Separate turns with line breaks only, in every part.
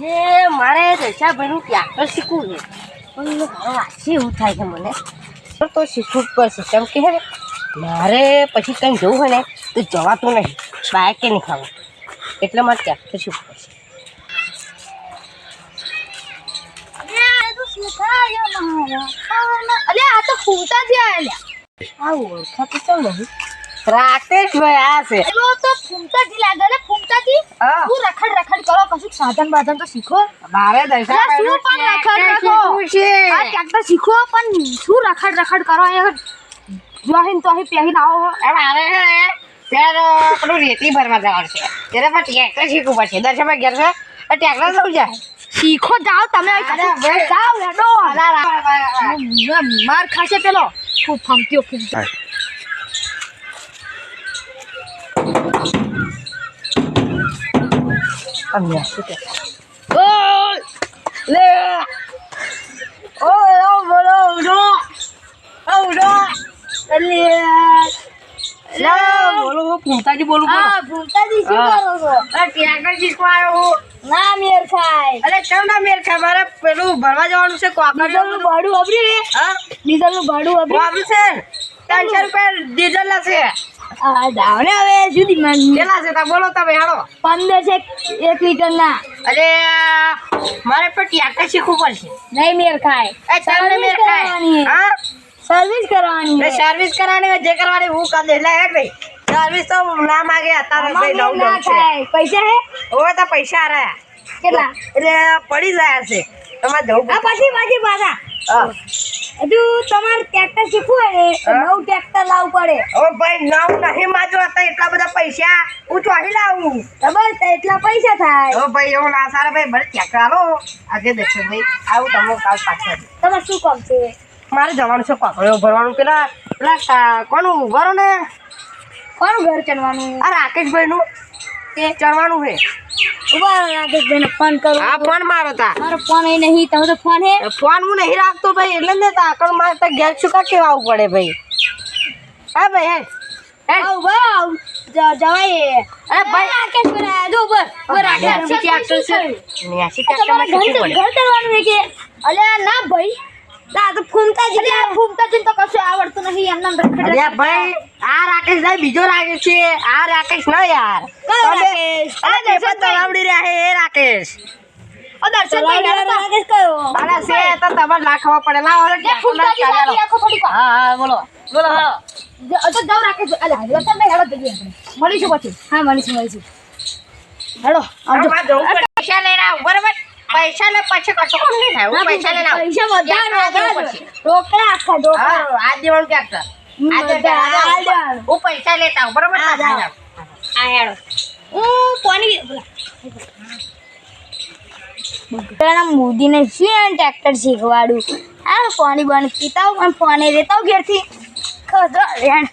જે મારે દશાભાઈનું ટ્રેક્ટર શીખવું છે. પણ મારો વાંચી એવું થાય છે મને. તો શીખવું પડશે. કેમ કે ને મારે પછી કંઈ જવું હોય ને તો જવાતું નહીં. બાઇક કે નહીં ખાવું. એટલે મારે ટ્રેક્ટર શીખવું પડશે.
અલ્યા આ તો ખૂટા જ આવ્યા
આ ઓળખાતું કેમ નહીં. રાકેશભાઈ આ છે.
એલો તો ફૂમતા જ લાગે ને ફૂમતા થી
હા.
રખડ રખડ કરો કશું સાધન બાધન તો શીખો.
મારે
દર્શન શું પણ રખડ રખો? આ ટ્રેક્ટર શીખો પણ શું રખડ રખડ કરો? એ જોહીન તો અહીં પહેરીને આવો.
મારે છે ત્યારે ત્યાં પેલું રેતી ભરવા જવાનું છે. ત્યારે પણ ટ્રેક્ટર શીખવું પડશે. દર્શનમાં ઘેર છે? ટ્રેક્ટર લઉં જાય
શીખો જાઓ તમે. જાઓ. માર ખાશે પેલો. ખૂબ ફમત્યો ફૂમતો
શું કે? ઓય લે! ઓય ઓ બોલો હું બોલું
હા ફૂમતાજી શું. કરો છો? ના મેર ખાય.
અરે કેમ ના મેર ખાય? મારે પેલું ભરવા જવાનું છે
ડીઝલનું
કોકર
ભાડું અબરી રે.
હા.
ડીઝલનું ભાડું અબરી.
વાપરું છે? ત્રણસો રૂપિયા ડીઝલ ના છે.
આ હવે સુધી મને
કેટલા છે તા બોલો તમે હાલો.
પંદર છે એક લીટરના.
અરે મારે પણ ટ્રેક્ટર શીખવું પડશે
નહીં મેર ખાય.
એ તમને મેર ખાય. હા?
સર્વિસ કરવાની.
એ સર્વિસ કરવાની જે કરવાની હું કરી દે લે ભાઈ. સર્વિસ તો ના માગે અત્યારે ભાઈ નવું
ના
છે.
પૈસા હે?
ઓ તો પૈસા રહ્યા.
કેટલા?
એટલે પડી જાય છે. તમારે જવું
પછી પછી પાછા. હજુ તમારે ટ્રેક્ટર શીખવું હોય નવું ટ્રેક્ટર લાવવું પડે.
ઓ ભાઈ નવું નહીં માજો હતા એટલા બધા પૈસા હું ચોહી લાવું.
એટલા પૈસા થાય.
ઓ ભાઈ એવું ના સારા ભાઈ ભલે ચેક કરો આજે ભાઈ આવું તમને કાલ પાછળ
તમે શું કામ છે?
મારે જવાનું છે પાકડ્યો ભરવાનું. પેલા પેલા કોનું ભરો ને?
કોનું ઘર ચડવાનું?
આ રાકેશભાઈનું. તે ચડવાનું છે.
ઊભા રાકેશભાઈને ફોન કરો.
હા ફોન મારો તા.
મારો ફોન એ નહીં તમે તો ફોન હે?
ફોન હું નહીં રાખતો ભાઈ એટલે ને તાકડ મારે તો ઘેર શું કેવા આવવું પડે ભાઈ? હા ભાઈ હે?
આવ ભાવ જવાય.
અરે ભાઈ.
રાકેશભાઈ આયા જો ઉપર ઉપર રાકેશ
છે.
ઘર કે? અલ્યા ના ભાઈ. તો ફૂમતા જ ફૂમતા જ તો કશું આવડતું એમને
ભાઈ આ રાકેશ ભાઈ બીજો રાકેશ છે. આ રાકેશ ના યાર.
કયો રાકેશ?
અરે પેપર તલાવડી રહ્યા છે એ રાકેશ.
ઓ દર્શનભાઈ રાકેશ કયો?
અરે છે તો તમારે લાખવા પડે. ના હવે
લે ફૂમતાજી લાગી આખો
હા હા બોલો. બોલો. હા.
તો જાઓ રાકેશ અલ્યા દર્શનભાઈ હેડો જઈએ મળીશું પછી. હા મળીશું મળીશું. હેડો આવજો.
જવું પડે. પૈસા લઈને બરાબર. પૈસા લે પછી કશું કામ નહીં થાય. હું પૈસા લઈને આવું.
પૈસા
વધારે
રોકડા આખા રોકડા
આ દેવાનું ક્યાંક કર. આ દે,
બધા
આ દે,
હાલ દેવાનું.
હું પૈસા લેતા આવું બરાબર?
હા.
આ હેડો.
હું કોની પેલા મોદીને શું ટ્રેક્ટર શીખવાડું આ ફોની બની પીતા પણ ફોને રહેતા ઘેરથી. ખબર રેણ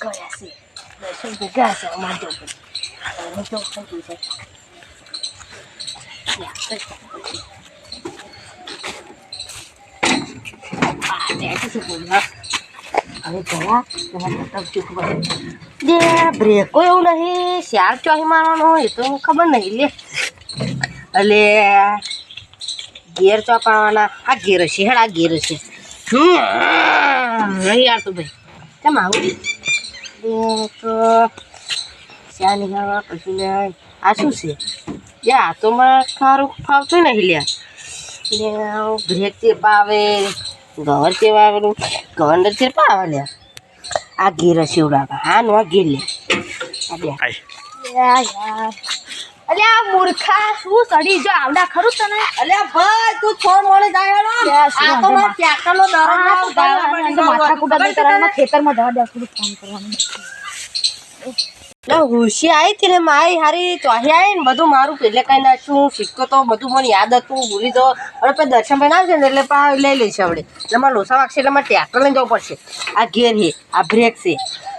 કર્યા છે દર્શન ભેગા છે બ્રેકો એવું નહીં ચાર ચોહી મારવાનો એ તો ખબર નહીં લે એટલે ગેર ચોપાડવાના આ ગેર હશે હેડ ગેર હશે હમ યાર તો ભાઈ કેમ આવું તો ચા નિહાળવા પછી લે આ શું છે? જે હાથોમાં ખારું ફાવતું નહીં લ્યા બ્રેક ચેપા આવે ગવર ચેપા આવેલું ગવંડર ચેપા આવે લ્યા આ ઘેર ઉડાકા હા નો આ ગીર લે આ
યાર અલે આ મૂર્ખા શું સડી જો આવડા ખરું તને?
અલે ભાઈ તું ફોન મોડે જાય હેડો. આ તો મારા ટ્રેક્ટરનો દરજ
આ
ના
તો
ઉતારવા
તો માથા નહીં
છે
કરવાના,
તને?
ખેતરમાં જવા દે થોડું કામ કરવાનું.
હુશી આવી હતી ને મારી હારી ચોહી આવી ને બધું મારું પેલે કઈ નાખ્યું સિક્કો તો બધું મને યાદ હતું ભૂલી દો હવે પછી દર્શનભાઈ ના છે ને એટલે પા લઈ લઈશ આપણે. એટલે મારે લોસા વાગશે એટલે મારે ટ્રેક્ટર લઈને જવું પડશે. આ ગેર છે આ બ્રેક છે.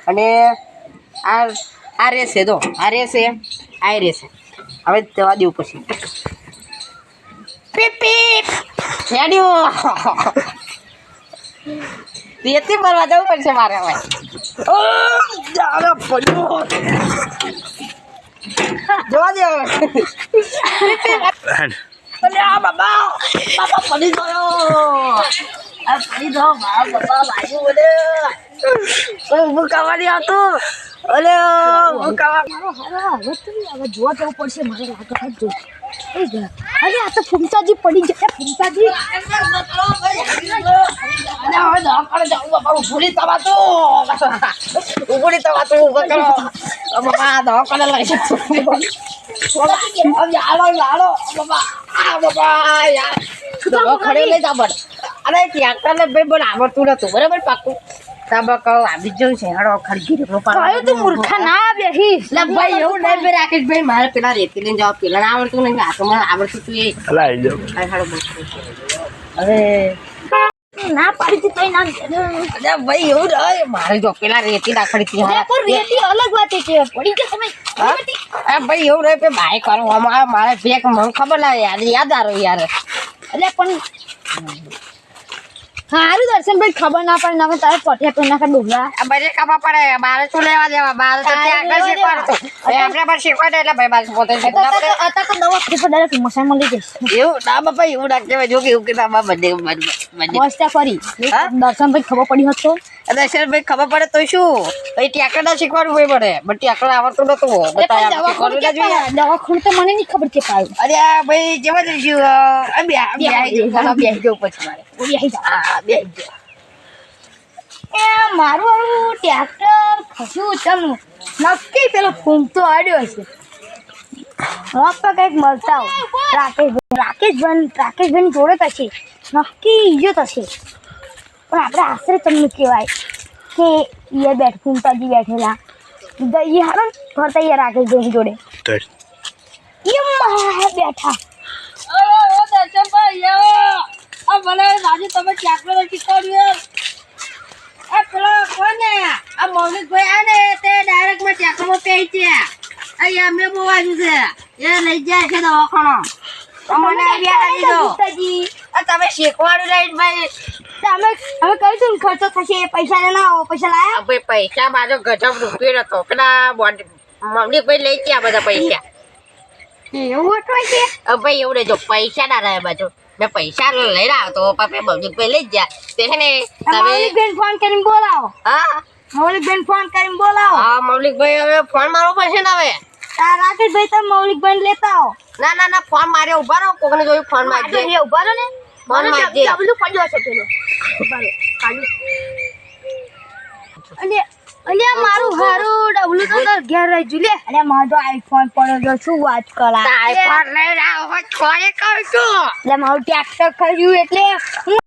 અને આ આ રેસે તો આ રેસે આ રેસે હવે જવા દેવું પછી. રેતી ભરવા જવું પડશે મારે હવે. ઓ, જોવા દે હવે. આ બાબા બાબા પડી ગયો. આ પડી ગયો બાબા બાજુ બધે હું નહીં આવતું અલે કરવા
હવે તો હવે જોવા જવું પડશે મારે લાગે છે જો અરે આ તો ફૂમતાજી પડી ગયા ફૂમતાજી
ઊભું નહીં થવાતું ઊભું નહીં થવાતું ઊભું કરો બાબા દવાખાને લઈ હાલો હાલો બાબા આ બાબા યાર દવાખાને લઈ જા બડ અરે ટ્રેક્ટરને ભાઈ બોલ આવડતું નતું. બરાબર પાકું? તાબા કહો આવી જવું છે હેડો ખડકી રેલો
કયો તું મૂર્ખા ના બેહી
લે ભાઈ એવું નહીં બે રાકેશ ભાઈ મારે પેલા રેતી લઈને જાવ પેલા ના આવડતું નહીં આ તો મને આવડતું તું એ. આ હાડો બોલ. હવે
ના પાડી તી ના
અરે ભાઈ એવું રહે. મારે જો પેલા રેતી નાખડી તી
હા પણ રેતી અલગ વાત છે. પડી કે તમે
અરે ભાઈ એવું રહે કે ભાઈ કરો. અમારે મારે પેક મને ખબર ના યાર યાદ આરો યાર.
એટલે પણ સારું દર્શનભાઈ ખબર ના પડે ના તારે પઠિયા તો નાખે ડુંગરા.
બજે ખબર પડે મારે શું લેવા દેવા મારે તો ત્યાં આગળ શીખવાડતું આપણે પણ શીખવાડે એટલે ભાઈ મારે પોતે.
અત્યારે તો દવા ફીસો ડાયરેક્ટ મસાઈ મળી જઈશ
એવું? ના બાપા એવું ના કહેવાય. જો કે એવું કે ના બધે બધે
મસ્ત ફરી.
દર્શન
ભાઈ ખબર પડી હોત તો
દર્શનભાઈ ખબર પડે તો શું? ભાઈ ના શીખવાડવું ભાઈ પડે. પણ ટ્રેક્ટર આવડતું નતું
દવાખાનું તો મને નહીં ખબર કે પાયું.
અરે આ ભાઈ જેવા જઈશું આ બે બે આવી જવું હા, બે આવી જવું પછી મારે.
ઓલી આવી જાઓ.
હા હા, બે આવી જવું
એ મારું ટ્રેક્ટર ખસ્યું નક્કી પેલો ફૂમતો આડ્યો છે મોત તો કંઈક મળતા રાકેશભાઈ રાકેશભાઈ રાકેશભાઈ જોડે થશે. નક્કી ઈજો થશે પણ આપણે આશરે તમને કહેવાય કે એ બેઠ ફૂમતાજી બેઠેલા. દઈએ હારો ને ફરતા એ રાકેશભાઈ જોડે. બેઠા.
તમે શીખવાડું રાઈટ ભાઈ
અમે અમે કહ્યું ખર્ચો થશે પૈસા આવો પૈસા લાયા?
ભાઈ પૈસા બાજુ ગજબ રૂપિયો હતો પેલા મૌલિકભાઈ લઈ ગયા બધા પૈસા?
એવું હતું છે
ભાઈ એવું જો પૈસા ના રહે બાજુ. મેં પૈસા લઈ રહ્યા તો પાપે મૌલિકભાઈ લઈ ગયા. તે છે ને તમે
ફોન કરીને બોલાવો.
હા?
મૌલિકબેન ફોન કરીને બોલાવો.
હા મૌલિકભાઈ હવે ફોન મારવો પડશે ને હવે?
તાર રાકેશભાઈ તમે મૌલિકબેન લેતા આવો.
ના ના ના ફોન મારે ઊભા રહો કોકને જોયું ફોન મારજે.
એ ઊભા રહો ને.
ફોન મારજે.
ડબલું પડ્યો છે પેલો. મારું હારું ડબલું તો તાર ઘેર રહી જુ લે. અને મારો તો આઈફોન પડ્યો શું વાત કરા?
આઈફોન કહું છું.
એટલે મારું ટ્રેક્ટર એટલે